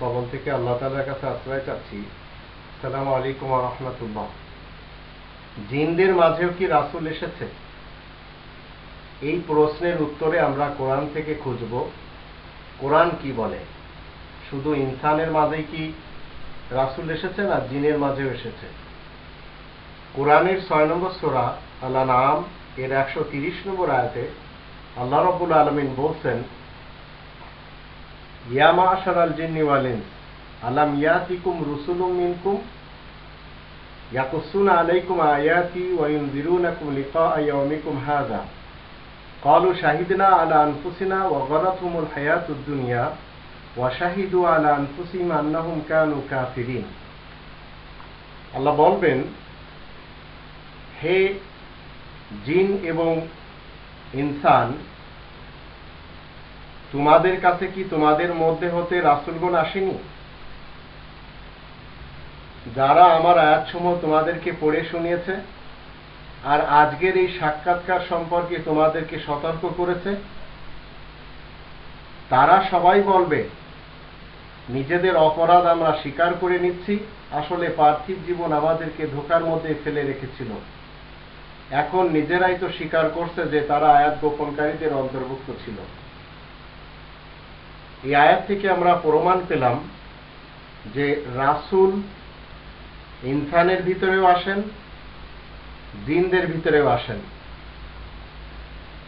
কবল থেকে আল্লাহ তালার কাছে আশ্রয় চাচ্ছি। সালাম আলাইকুম জিনদের মাঝেও কি রাসুল এসেছে? এই প্রশ্নের উত্তরে আমরা কোরআন থেকে খুঁজব। কোরআন কি বলে? শুধু ইনসানের মাঝেই কি রাসুল এসেছে না জিনের মাঝেও এসেছে? কোরআনের ছয় নম্বর সোরা আল্লাহ নাম এর একশো তিরিশ নম্বর আয়াতে আল্লাহ রবুল আলমিন বলছেন ইয়ামা আশার আল জিন্নি ওয়ালিন্স আলাম ইয়াতিকুম রুসুলুম মিনকুম ইয়াকুসুনা আলাইকুম আয়াতি ওয়া ইউনজিরুনাকুম লিকা ইয়াউমিকুম হাযা قالوا شهدنا على أنفسنا وغرتهم الحياة الدنيا وشهدوا على أنفسهم أنهم كانوا كافرين আল্লাহ বলবেন হে জিন এবং ইনসান তোমাদের কাছে কি তোমাদের মধ্যে হতে রাসুলগণ আসেনি? যারা আমার আয়াতসমূহ তোমাদেরকে পড়ে শুনিয়েছে আর আজকের এই সাক্ষাৎকার সম্পর্কে তোমাদেরকে সতর্ক করেছে, তারা সবাই বলবে, নিজেদের অপরাধ আমরা স্বীকার করে নিচ্ছি, আসলে পার্থিব জীবন আমাদেরকে ধোকার মধ্যে ফেলে রেখেছিল। এখন নিজেরাই তো স্বীকার করছে যে তারা আয়াত গোপনকারীদের অন্তর্ভুক্ত ছিল। এই আয়াত থেকে আমরা প্রমাণ পেলাম যে রাসুল ইনসানের ভিতরেও আসেন, জিনদের ভিতরেও আসেন।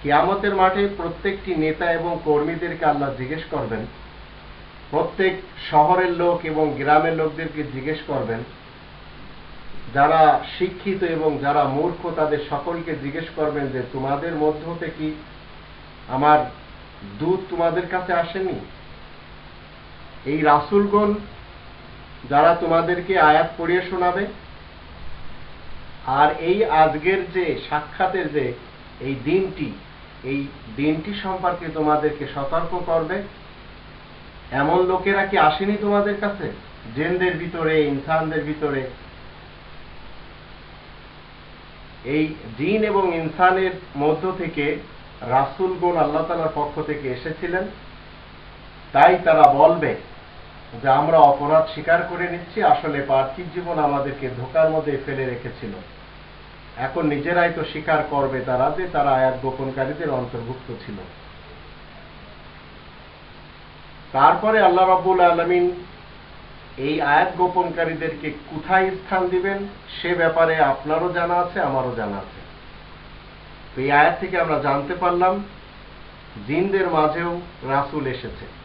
কিয়ামতের মাঠে প্রত্যেকটি নেতা এবং কর্মীদেরকে আল্লাহ জিজ্ঞেস করবেন, প্রত্যেক শহরের লোক এবং গ্রামের লোকদেরকে জিজ্ঞেস করবেন, যারা শিক্ষিত এবং যারা মূর্খ, তাদের সকলকে জিজ্ঞেস করবেন যে, তোমাদের মধ্য থেকে আমার দূত তোমাদের কাছে আসেনি? এই রাসুলগণ যারা তোমাদেরকে আয়াত পড়িয়ে শোনাবে, আর এই আজকের যে সাক্ষাতের যে এই দিনটি এই দিনটি সম্পর্কে তোমাদেরকে সতর্ক করবে। এমন লোকেরা কি আসেনি তোমাদের কাছে? জেনদের ভিতরে, ইনসানদের ভিতরে? এই জিন এবং ইনসানের মধ্য থেকে রাসুলগণ আল্লাহ তালার পক্ষ থেকে এসেছিলেন। তাই তারা বলবে যে আমরা অপরাধ স্বীকার করে নিচ্ছি, আসলে পার্থিব জীবন আমাদেরকে ধোকার মধ্যে ফেলে রেখেছিল। এখন নিজেরাই তো স্বীকার করবে তারা যে তারা আয়াত গোপনকারীদের অন্তর্ভুক্ত ছিল। তারপরে আল্লাহ রাবুল আলমিন এই আয়াত গোপনকারীদেরকে কোথায় স্থান দিবেন, সে ব্যাপারে আপনারও জানা আছে, আমারও জানা আছে। তো এই আয়াত থেকে আমরা জানতে পারলাম, জিনদের মাঝেও রাসুল এসেছে।